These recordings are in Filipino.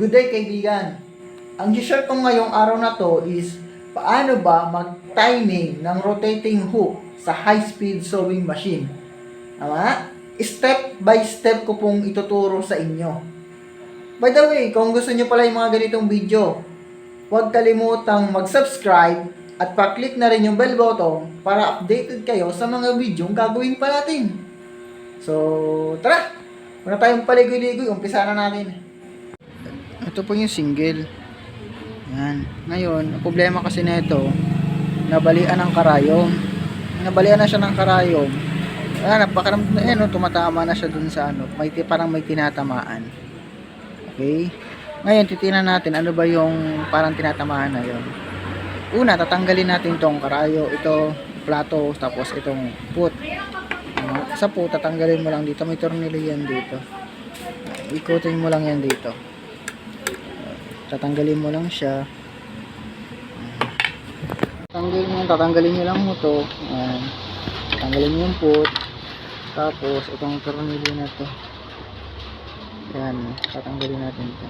Good day kaibigan! Ang share ko ngayong araw na to is paano ba mag-timing ng rotating hook sa high-speed sewing machine. Tama? Step by step ko pong ituturo sa inyo. By the way, kung gusto nyo pala yung mga ganitong video, huwag kalimutang mag-subscribe at pa-click na rin yung bell button para updated kayo sa mga video gagawin pa natin. So, tara! Muna tayong paligoy-ligoy, umpisa na natin. Ito po yung single. Yan. Ngayon, problema kasi nito, nabalian ng karayom. Nabalian na siya ng karayom. Ah, napakaramdam na yan, no? tumatama na siya dun sa ano, may parang may tinatamaan. Okay? Ngayon, titingnan natin ano ba yung parang tinatamaan na yon. Una, tatanggalin natin tong karayo, ito, plato, tapos itong put. Ano, Sa put, tatanggalin mo lang dito, may tornilyo yan dito. Ikutin mo lang yan dito tatanggalin mo lang siya. Tatanggalin mo tatanggalin nyo lang mo to. Ayan. tatanggalin mo yung put. Tapos itong tornilyo na to. Yan tatanggalin natin to.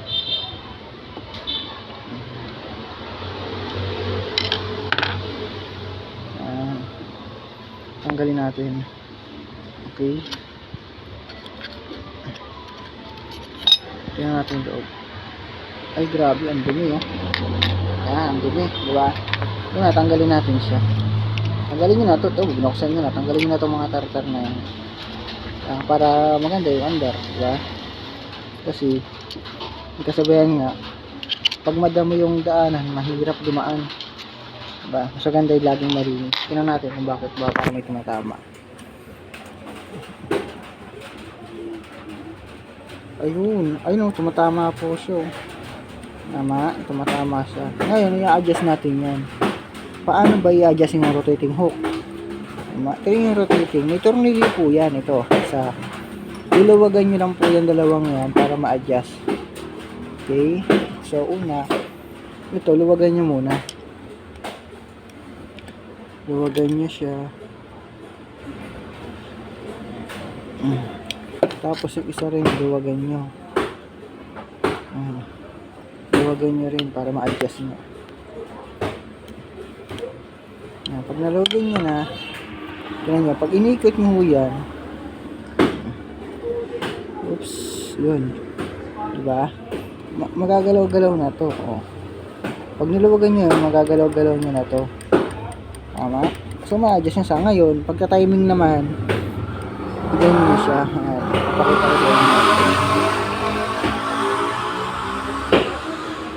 Ayan. tanggalin natin. Okay. Tingnan natin yung loob ay grabe, ang dumi oh. Yan, ang dumi, di ba? Yun, natanggalin natin siya. Tanggalin nyo na to, to, binuksan nyo na. Tanggalin nyo na itong mga tartar na yan. Ah, para maganda yung under, di ba? Kasi, yung kasabayan nga, pag madamo yung daanan, mahirap dumaan. Diba? Mas maganda yung laging malinis. Tingnan natin kung bakit ba para may tumatama. Ayun, ayun oh, tumatama po siya. Tama, tumatama siya. Ngayon, i-adjust natin yan. Paano ba i-adjust yung rotating hook? Tama, ito yung rotating. May tornilyo po yan, ito. Sa, lulawagan nyo lang po yung dalawang yan para ma-adjust. Okay? So, una, ito, luwagan nyo muna. Luwagan nyo siya. Mm. Tapos yung isa rin, luwagan nyo. Mm. Luwagan nyo rin para ma-adjust nyo. Yan, pag naluwagan nyo na, tingnan nyo, pag inikot nyo yan, oops, yun. Diba? Ma- magagalaw-galaw na to. Oh. Pag niluwagan nyo yun, magagalaw-galaw nyo na to. Tama? So, ma-adjust nyo sa ngayon. Pagka-timing naman, ganyan nyo siya. Pakita ko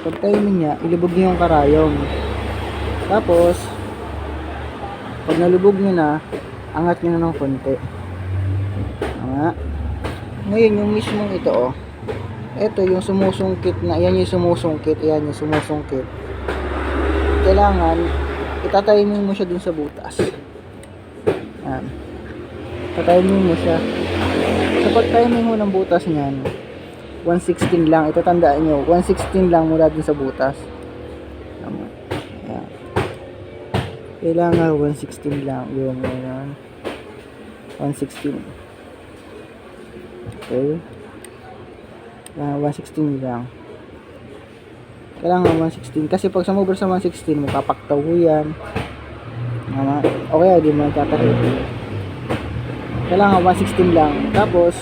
Pag timing niya, ilubog niyo yung karayom. Tapos, pag nalubog niyo na, angat niyo na ng konti. Tama? Ngayon, yung mismong ito, oh. Ito, yung sumusungkit na, yan yung sumusungkit, yan yung sumusungkit. Kailangan, itatiming mo siya dun sa butas. Yan. Tatiming mo siya. Sa pag-timing mo ng butas niyan, 116 lang. Ito tandaan nyo, 116 lang mula dun sa butas. Tama. Ayan. Kailangan 116 lang. Yun, yun, yun. 116. Okay. Kailangan 116 lang. Kailangan 116. Kasi pag sumobra sa 116, mapapaktaw ko yan. Tama. Okay, di mo nagkatarit. Kailangan 116 lang. Tapos,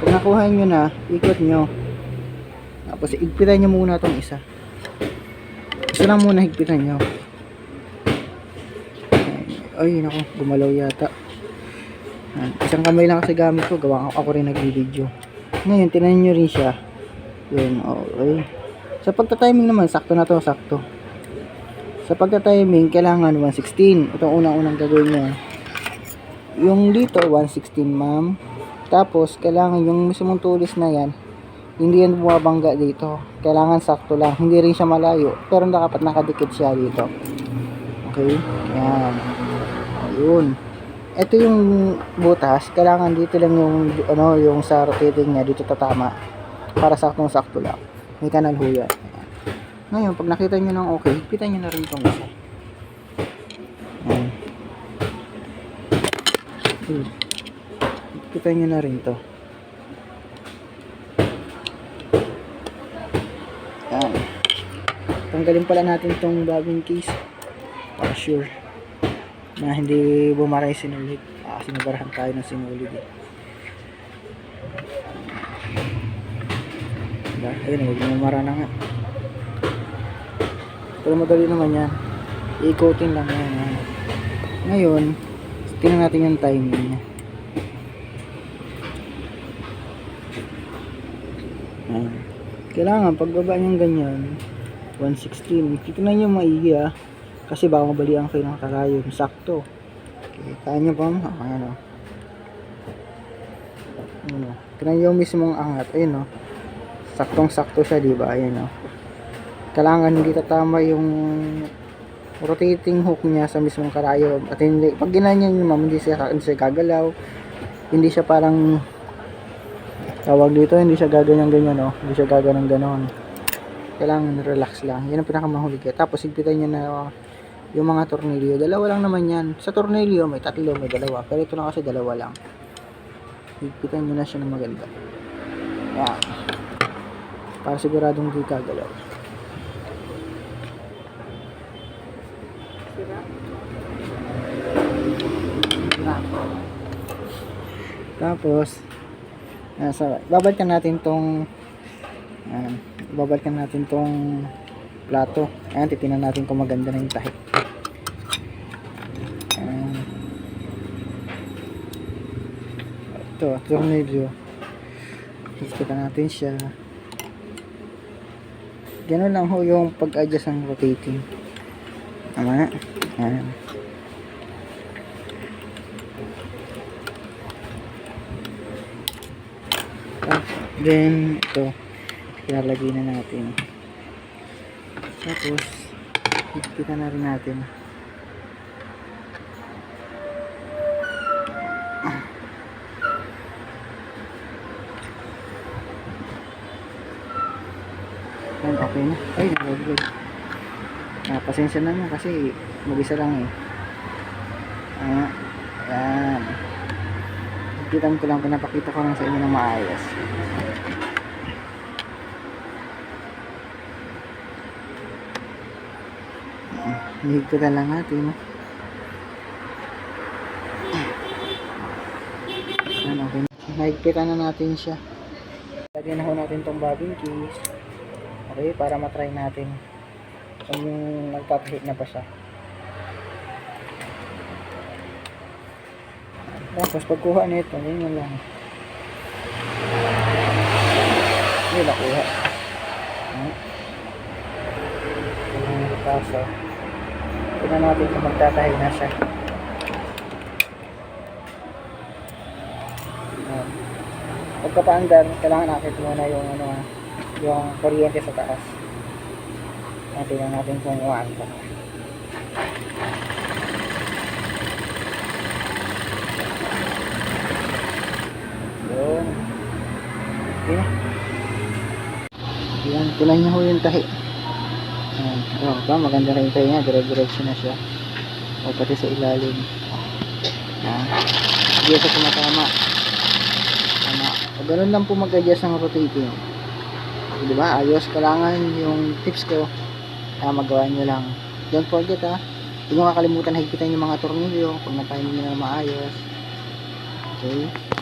pag nakuha nyo na, ikot nyo. Tapos, igpitan nyo muna itong isa. Isa lang muna higpitan nyo. Ay, nako, gumalaw yata. Yan. Isang kamay lang kasi gamit ko, gawa ako, ako rin nag-video. Ngayon, tinanin nyo rin siya. Yun, okay. Sa pagta-timing naman, sakto na to, sakto. Sa pagta-timing, kailangan 116. Ito ang unang-unang gagawin nyo. Yung dito, 116 ma'am. Tapos, kailangan yung mismong tulis na yan, hindi yan bumabangga dito. Kailangan sakto lang. Hindi rin siya malayo. Pero dapat nakadikit siya dito. Okay? Yan. Ayun. Ito yung butas. Kailangan dito lang yung, ano, yung sa rotating niya. Dito tatama. Para saktong sakto lang. May kanal ho yan. Ngayon, pag nakita nyo ng okay, higpitan nyo na rin itong isa. Ayan. Hmm. Higpitan nyo na rin to. tanggalin pala natin tong bobbin case. Para sure na hindi bumara yung sinulid. Ah, sinubarahan tayo ng sinulid eh. diba? ayun eh bumara na nga. Pero madali naman yan. I-coating lang yan ngayon tingnan natin yung timing niya Ayan. Kailangan pagbaba niyang ganyan 116. Titignan niyo maigi ah. Kasi baka mabalian kayo ng karayon. Sakto. Kaya niyo pa ma? Ayan o. Ayan o. Tignan niyo yung mismong angat. Ayun o. Saktong sakto siya diba? Ayan o. Kailangan hindi tatama yung rotating hook niya sa mismong karayon. At hindi, pag ginanyan niyo ma'am, hindi siya, hindi siya gagalaw. Hindi siya parang tawag dito, hindi siya gaganyan ganyan, no? Hindi siya gaganang ganon. Kailangan relax lang. Yan ang pinakamahuli kaya. Tapos, higpitan niya na oh, yung mga tornilyo. Dalawa lang naman yan. Sa tornilyo, may tatlo, may dalawa. Pero ito na kasi dalawa lang. Higpitan niyo na siya ng maganda. Yan. Para siguradong di kagalaw. Tapos, Ah, so, babalikan natin tong ayan, babalikan natin tong plato. Ayan, titingnan natin kung maganda na yung tahi. Ayan. Ito, tornilyo. Kita natin siya. Ganun lang ho yung pag-adjust ng rotating. Tama? Ayan. Ah, then, ito. Ilalagay na natin. Tapos, higpitan na rin natin. Yan, okay na. Ay, nalaglag. Ah, pasensya na mo kasi mag-isa lang eh. Ah, yan. Higpitan ko lang, pinapakita ko lang sa inyo ng maayos. Hihigpitan lang natin. Yan, okay na. Nahigpitan na natin siya. Lagyan na ho natin tong bobbin case. Okay, para matry natin kung yung nagpapahit na pa siya. Tapos pagkuha nito, yun lang. Yun nakuha. Hmm. Yun yung kaso. Tignan natin kung magtatahi na siya. Ayan. Pagkapaandar, kailangan nakit muna yung ano yung kuryente sa taas. Ayan, tingnan natin kung umaanda. Yun. Okay na. Yan, niya ho yung tahi. Ayan. Oh, ba, maganda rin tahi niya. Dire-diretso na siya. O, pati sa ilalim. Ayan. Hindi siya tumatama. Tama. O, ganun lang po mag-adjust ng rotating. Di ba? Ayos. Kailangan yung tips ko. Ah, magawa nyo lang. Don't forget ha. Huwag nyo kakalimutan higpitan yung mga tornilyo pag na-time nyo na maayos. Okay?